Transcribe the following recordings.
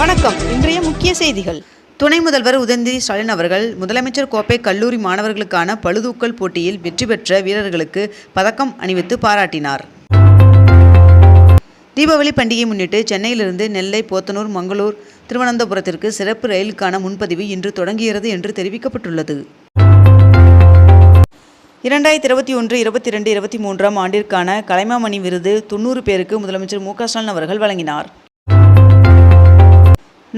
வணக்கம். இன்றைய முக்கிய செய்திகள். துணை முதல்வர் உதயநிதி ஸ்டாலின் அவர்கள் முதலமைச்சர் கோப்பை கல்லூரி மாணவர்களுக்கான பழுதூக்கல் போட்டியில் வெற்றி பெற்ற வீரர்களுக்கு பதக்கம் அணிவித்து பாராட்டினார். தீபாவளி பண்டிகையை முன்னிட்டு சென்னையிலிருந்து நெல்லை போத்தனூர் மங்களூர் திருவனந்தபுரத்திற்கு சிறப்பு ரயிலுக்கான முன்பதிவு இன்று தொடங்குகிறது என்று தெரிவிக்கப்பட்டுள்ளது. இரண்டாயிரத்தி இருபத்தி ஒன்று இருபத்தி ரெண்டு இருபத்தி மூன்றாம் ஆண்டிற்கான கலைமாமணி விருது தொண்ணூறு பேருக்கு முதலமைச்சர் மு க ஸ்டாலின் அவர்கள் வழங்கினார்.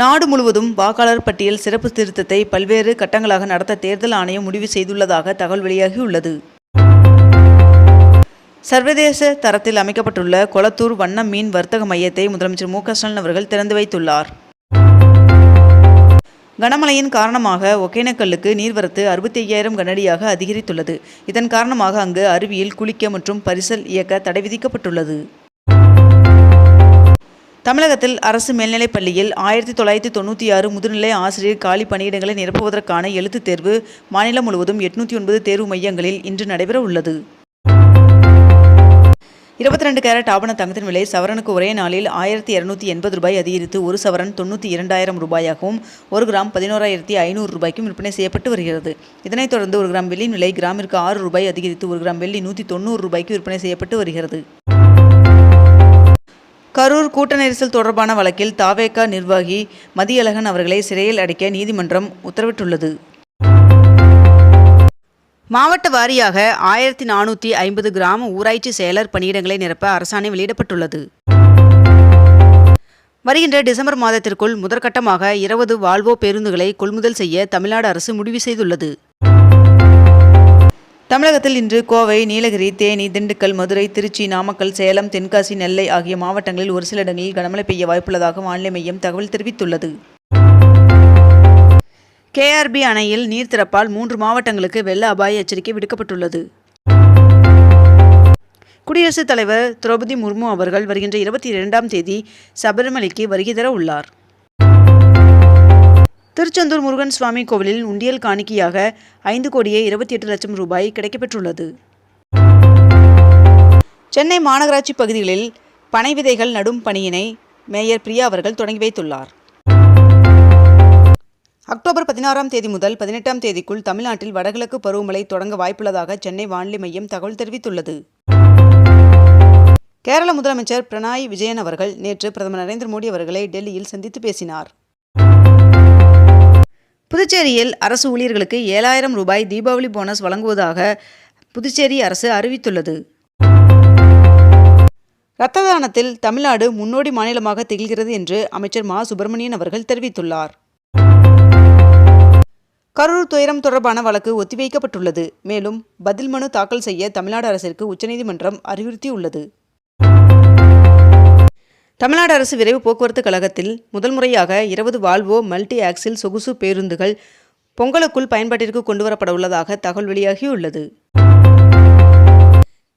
நாடு முழுவதும் வாக்காளர் பட்டியல் சிறப்பு திருத்தத்தை பல்வேறு கட்டங்களாக நடத்த தேர்தல் ஆணையம் முடிவு செய்துள்ளதாக தகவல் வெளியாகியுள்ளது. சர்வதேச தரத்தில் அமைக்கப்பட்டுள்ள கொளத்தூர் வண்ண மீன் வர்த்தக மையத்தை முதலமைச்சர் மு ஸ்டாலின் அவர்கள் திறந்து வைத்துள்ளார். கனமழையின் காரணமாக ஒகேனக்கல்லுக்கு நீர்வரத்து அறுபத்தி ஐயாயிரம் கனடியாக அதிகரித்துள்ளது. இதன் காரணமாக அங்கு அருவியில் குளிக்க மற்றும் பரிசல் இயக்க தடை விதிக்கப்பட்டுள்ளது. தமிழகத்தில் அரசு மேல்நிலைப் பள்ளியில் ஆயிரத்தி தொள்ளாயிரத்தி தொண்ணூற்றி ஆறு முதுநிலை ஆசிரியர் காலி பணியிடங்களை நிரப்புவதற்கான எழுத்துத் தேர்வு மாநிலம் முழுவதும் எட்நூற்றி ஒன்பது தேர்வு மையங்களில் இன்று நடைபெற உள்ளது. இருபத்தி ரெண்டு கேரட் ஆபண தங்கத்தின் விலை சவரனுக்கு ஒரே நாளில் ஆயிரத்தி இரநூத்தி எண்பது ரூபாய் அதிகரித்து ஒரு சவரன் தொண்ணூற்றி இரண்டாயிரம் ரூபாயாகவும் ஒரு கிராம் பதினோராயிரத்தி ஐநூறு ரூபாய்க்கும் விற்பனை செய்யப்பட்டு வருகிறது. இதனைத் தொடர்ந்து ஒரு கிராம் வெள்ளியின் விலை கிராமிற்கு ஆறு ரூபாய் அதிகரித்து ஒரு கிராம் வெள்ளி நூற்றி தொண்ணூறு ரூபாய்க்கு விற்பனை செய்யப்பட்டு வருகிறது. கரூர் கூட்ட நெரிசல் தொடர்பான வழக்கில் தாவேகா நிர்வாகி மதியழகன் அவர்களை சிறையில் அடைக்க நீதிமன்றம் உத்தரவிட்டுள்ளது. மாவட்ட வாரியாக ஆயிரத்தி நானூற்றி ஐம்பது கிராம ஊராட்சி செயலர் பணியிடங்களை நிரப்ப அரசாணை வெளியிடப்பட்டுள்ளது. வருகின்ற டிசம்பர் மாதத்திற்குள் முதற்கட்டமாக இருபது வால்வோ பேருந்துகளை கொள்முதல் செய்ய தமிழ்நாடு அரசு முடிவு செய்துள்ளது. தமிழகத்தில் இன்று கோவை நீலகிரி தேனி திண்டுக்கல் மதுரை திருச்சி நாமக்கல் சேலம் தென்காசி நெல்லை ஆகிய மாவட்டங்களில் ஒரு சில இடங்களில் கனமழை பெய்ய வாய்ப்புள்ளதாக வானிலை மையம் தகவல் தெரிவித்துள்ளது. கேஆர்பி அணையில் நீர் திறப்பால் மூன்று மாவட்டங்களுக்கு வெள்ள அபாய எச்சரிக்கை விடுக்கப்பட்டுள்ளது. குடியரசுத் தலைவர் திரௌபதி முர்மு அவர்கள் வருகின்ற இருபத்தி இரண்டாம் தேதி சபரிமலைக்கு வருகை தர உள்ளார். திருச்செந்தூர் முருகன் சுவாமி கோவிலில் உண்டியல் காணிக்கையாக ஐந்து கோடியே இருபத்தி எட்டு லட்சம் ரூபாய் கிடைக்கப்பெற்றுள்ளது. சென்னை மாநகராட்சி பகுதிகளில் பனை விதைகள் நடும் பணியினை மேயர் பிரியா அவர்கள் தொடங்கி வைத்துள்ளார். அக்டோபர் பதினாறாம் தேதி முதல் பதினெட்டாம் தேதிக்குள் தமிழ்நாட்டில் வடகிழக்கு பருவமழை தொடங்க வாய்ப்புள்ளதாக சென்னை வானிலை மையம் தகவல் தெரிவித்துள்ளது. கேரள முதலமைச்சர் பிரணாய் விஜயன் அவர்கள் நேற்று பிரதமர் நரேந்திர மோடி அவர்களை டெல்லியில் சந்தித்து பேசினார். புதுச்சேரியில் அரசு ஊழியர்களுக்கு ஏழாயிரம் ரூபாய் தீபாவளி போனஸ் வழங்குவதாக புதுச்சேரி அரசு அறிவித்துள்ளது. இரத்த தானத்தில் தமிழ்நாடு முன்னோடி மாநிலமாக திகழ்கிறது என்று அமைச்சர் மா. சுப்பிரமணியன் அவர்கள் தெரிவித்துள்ளார். கரூர் துயரம் தொடர்பான வழக்கு ஒத்திவைக்கப்பட்டுள்ளது. மேலும் பதில் மனு தாக்கல் செய்ய தமிழ்நாடு அரசிற்கு உச்சநீதிமன்றம் அறிவுறுத்தியுள்ளது. தமிழ்நாடு அரசு விரைவு போக்குவரத்து கழகத்தில் முதல் முறையாக இருபது வால்வோ மல்டி ஆக்சில் சொகுசு பேருந்துகள் பொங்கலுக்குள் பயன்பாட்டிற்கு கொண்டுவரப்பட உள்ளதாக தகவல் வெளியாகியுள்ளது.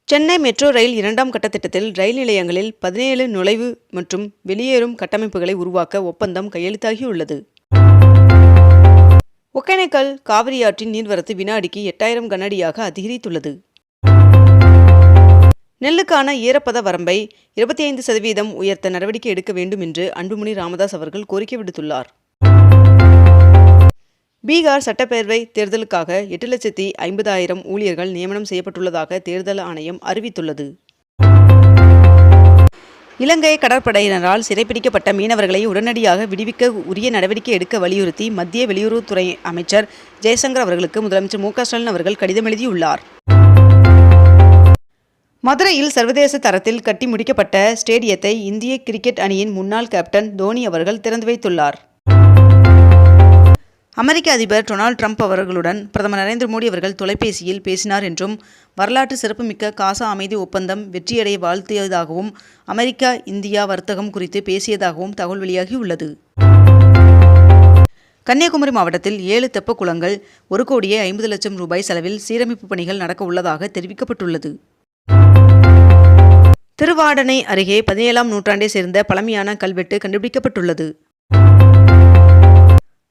சென்னை மெட்ரோ ரயில் இரண்டாம் கட்ட திட்டத்தில் ரயில் நிலையங்களில் பதினேழு நுழைவு மற்றும் வெளியேறும் கட்டமைப்புகளை உருவாக்க ஒப்பந்தம் கையெழுத்தாகியுள்ளது. ஒகேனக்கல் காவிரி ஆற்றின் நீர்வரத்து வினாடிக்கு எட்டாயிரம் கனஅடியாக அதிகரித்துள்ளது. நெல்லுக்கான ஈரப்பத வரம்பை இருபத்தி ஐந்து சதவீதம் உயர்த்த நடவடிக்கை எடுக்க வேண்டும் என்று அன்புமணி ராமதாஸ் அவர்கள் கோரிக்கை விடுத்துள்ளார். பீகார் சட்டப்பேரவை தேர்தலுக்காக எட்டு லட்சத்தி ஐம்பதாயிரம் ஊழியர்கள் நியமனம் செய்யப்பட்டுள்ளதாக தேர்தல் ஆணையம் அறிவித்துள்ளது. இலங்கை கடற்படையினரால் சிறைப்பிடிக்கப்பட்ட மீனவர்களை உடனடியாக விடுவிக்க உரிய நடவடிக்கை எடுக்க வலியுறுத்தி மத்திய வெளியுறவுத்துறை அமைச்சர் ஜெயசங்கர் அவர்களுக்கு முதலமைச்சர் மு க ஸ்டாலின் அவர்கள் கடிதம் எழுதியுள்ளார். மதுரையில் சர்வதேச தரத்தில் கட்டி முடிக்கப்பட்ட ஸ்டேடியத்தை இந்திய கிரிக்கெட் அணியின் முன்னாள் கேப்டன் தோனி அவர்கள் திறந்து வைத்துள்ளார். அமெரிக்க அதிபர் டொனால்ட் ட்ரம்ப் அவர்களுடன் பிரதமர் நரேந்திர மோடி அவர்கள் தொலைபேசியில் பேசினார் என்றும் வரலாற்று சிறப்புமிக்க காசா அமைதி ஒப்பந்தம் வெற்றியடைய வாழ்த்தியதாகவும் அமெரிக்கா இந்தியா வர்த்தகம் குறித்து பேசியதாகவும் தகவல் வெளியாகியுள்ளது கன்னியாகுமரி மாவட்டத்தில் ஏழு தெப்ப குளங்கள் ஒரு கோடியே ஐம்பது லட்சம் ரூபாய் செலவில் சீரமைப்பு பணிகள் நடக்க உள்ளதாக தெரிவிக்கப்பட்டுள்ளது. திருவாடனை அருகே பதினேழாம் நூற்றாண்டை சேர்ந்த பழமையான கல்வெட்டு கண்டுபிடிக்கப்பட்டுள்ளது.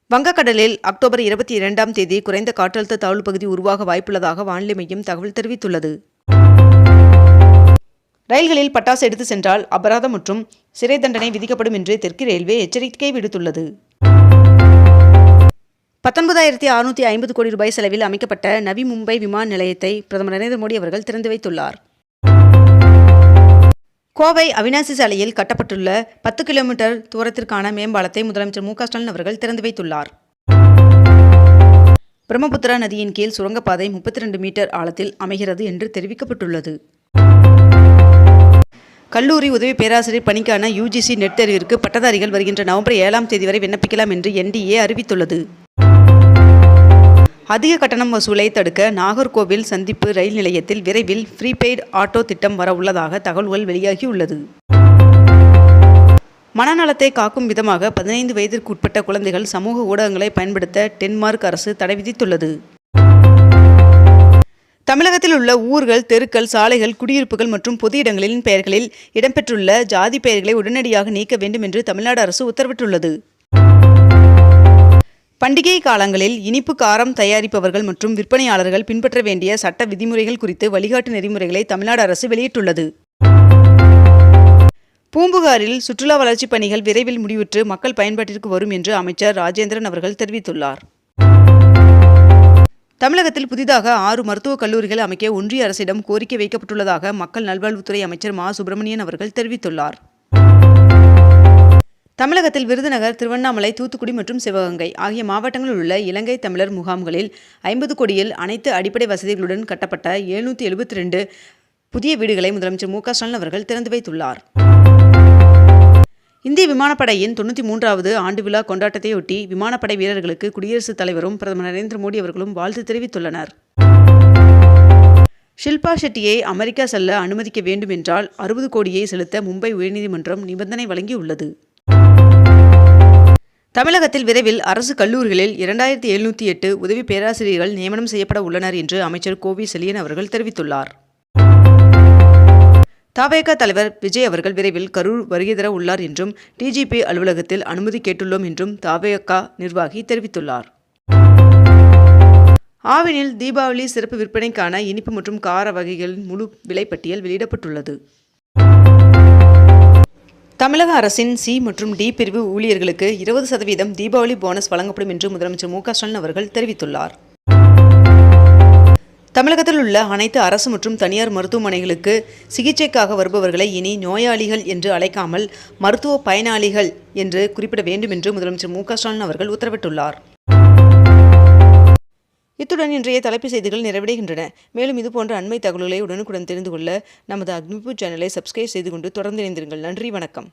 வங்கக்கடலில் அக்டோபர் இருபத்தி இரண்டாம் தேதி குறைந்த காற்றழுத்த தாழ்வு பகுதி உருவாக வாய்ப்புள்ளதாக வானிலை மையம் தகவல் தெரிவித்துள்ளது. ரயில்களில் பட்டாசு எடுத்து சென்றால் அபராதம் மற்றும் சிறை தண்டனை விதிக்கப்படும் என்று தெற்கு ரயில்வே எச்சரிக்கை விடுத்துள்ளது. பத்தொன்பதாயிரத்தி அறுநூற்றி ஐம்பது கோடி ரூபாய் செலவில் அமைக்கப்பட்ட நவி மும்பை விமான நிலையத்தை பிரதமர் நரேந்திர மோடி அவர்கள் திறந்து வைத்துள்ளார். கோவை அவினாசி சாலையில் கட்டப்பட்டுள்ள பத்து கிலோமீட்டர் தூரத்திற்கான மேம்பாலத்தை முதலமைச்சர் மு ஸ்டாலின் அவர்கள் திறந்து வைத்துள்ளார். பிரம்மபுத்திரா நதியின் கீழ் சுரங்கப்பாதை முப்பத்தி ரெண்டு மீட்டர் ஆழத்தில் அமைகிறது என்று தெரிவிக்கப்பட்டுள்ளது. கல்லூரி உதவி பேராசிரியர் பணிக்கான யுஜிசி நெட் தேர்விற்கு பட்டதாரிகள் வருகின்ற நவம்பர் ஏழாம் தேதி வரை விண்ணப்பிக்கலாம் என்று என்டிஏ அறிவித்துள்ளது. அதிக கட்டணம் வசூலை தடுக்க நாகர்கோவில் சந்திப்பு ரயில் நிலையத்தில் விரைவில் ப்ரீபெய்டு ஆட்டோ திட்டம் வரவுள்ளதாக தகவல்கள் வெளியாகியுள்ளது. மனநலத்தை காக்கும் விதமாக பதினைந்து வயதிற்கு உட்பட்ட குழந்தைகள் சமூக ஊடகங்களை பயன்படுத்த டென்மார்க் அரசு தடை விதித்துள்ளது. தமிழகத்தில் உள்ள ஊர்கள் தெருக்கள் சாலைகள் குடியிருப்புகள் மற்றும் பொது இடங்களின் பெயர்களில் இடம்பெற்றுள்ள ஜாதி பெயர்களை உடனடியாக நீக்க வேண்டும் என்று தமிழ்நாடு அரசு உத்தரவிட்டுள்ளது. பண்டிகை காலங்களில் இனிப்பு காரம் தயாரிப்பவர்கள் மற்றும் விற்பனையாளர்கள் பின்பற்ற வேண்டிய சட்ட விதிமுறைகள் குறித்து வழிகாட்டு நெறிமுறைகளை தமிழ்நாடு அரசு வெளியிட்டுள்ளது. பூம்புகாரில் சுற்றுலா வளர்ச்சிப் பணிகள் விரைவில் முடிவுற்று மக்கள் பயன்பாட்டிற்கு வரும் என்று அமைச்சர் ராஜேந்திரன் அவர்கள் தெரிவித்துள்ளார். தமிழகத்தில் புதிதாக ஆறு மருத்துவக் கல்லூரிகள் அமைக்க ஒன்றிய அரசிடம் கோரிக்கை வைக்கப்பட்டுள்ளதாக மக்கள் நல்வாழ்வுத்துறை அமைச்சர் மா. சுப்பிரமணியன் அவர்கள் தெரிவித்துள்ளார். தமிழகத்தில் விருதுநகர் திருவண்ணாமலை தூத்துக்குடி மற்றும் சிவகங்கை ஆகிய மாவட்டங்களில் உள்ள இலங்கை தமிழர் முகாம்களில் ஐம்பது கோடியில் அனைத்து அடிப்படை வசதிகளுடன் கட்டப்பட்ட எழுநூற்றி எழுபத்தி ரெண்டு புதிய வீடுகளை முதலமைச்சர் மு க ஸ்டாலின் அவர்கள் திறந்து வைத்துள்ளார். இந்திய விமானப்படையின் தொண்ணூற்றி மூன்றாவது ஆண்டு விழா கொண்டாட்டத்தையொட்டி விமானப்படை வீரர்களுக்கு குடியரசுத் தலைவரும் பிரதமர் நரேந்திர மோடி அவர்களும் வாழ்த்து தெரிவித்துள்ளனர். ஷில்பா ஷெட்டியை அமெரிக்கா செல்ல அனுமதிக்க வேண்டும் என்றால் அறுபது கோடியை செலுத்த மும்பை உயர்நீதிமன்றம் நிபந்தனை வழங்கியுள்ளது. தமிழகத்தில் விரைவில் அரசு கல்லூரிகளில் இரண்டாயிரத்தி எழுநூற்றி எட்டு உதவி பேராசிரியர்கள் நியமனம் செய்யப்பட உள்ளனர் என்று அமைச்சர் கோவி செலியன் அவர்கள் தெரிவித்துள்ளார். தவேக தலைவர் விஜய் அவர்கள் விரைவில் கரூர் வருகை தர உள்ளார் என்றும் டிஜிபி அலுவலகத்தில் அனுமதி கேட்டுள்ளோம் என்றும் தாவேகா நிர்வாகி தெரிவித்துள்ளார். ஆவினில் தீபாவளி சிறப்பு விற்பனைக்கான இனிப்பு மற்றும் கார வகைகளின் முழு விலைப்பட்டியல் வெளியிடப்பட்டுள்ளது. தமிழக அரசின் சி மற்றும் டி பிரிவு ஊழியர்களுக்கு இருபது சதவீதம் தீபாவளி போனஸ் வழங்கப்படும் என்று முதலமைச்சர் மு க ஸ்டாலின் அவர்கள் தெரிவித்துள்ளார். தமிழகத்தில் உள்ள அனைத்து அரசு மற்றும் தனியார் மருத்துவமனைகளுக்கு சிகிச்சைக்காக வருபவர்களை இனி நோயாளிகள் என்று அழைக்காமல் மருத்துவ பயனாளிகள் என்று குறிப்பிட வேண்டும் என்று முதலமைச்சர் மு க ஸ்டாலின் அவர்கள் உத்தரவிட்டுள்ளார். இத்துடன் இன்றைய தலைப்பு செய்திகள் நிறைவடைகின்றன. மேலும் இதுபோன்ற அண்மை தகவல்களை உடனுக்குடன் தெரிந்து கொள்ள நமது அக்னிபூ சேனலை சப்ஸ்கிரைப் செய்து கொண்டு தொடர்ந்து இணைந்திருங்கள். நன்றி வணக்கம்.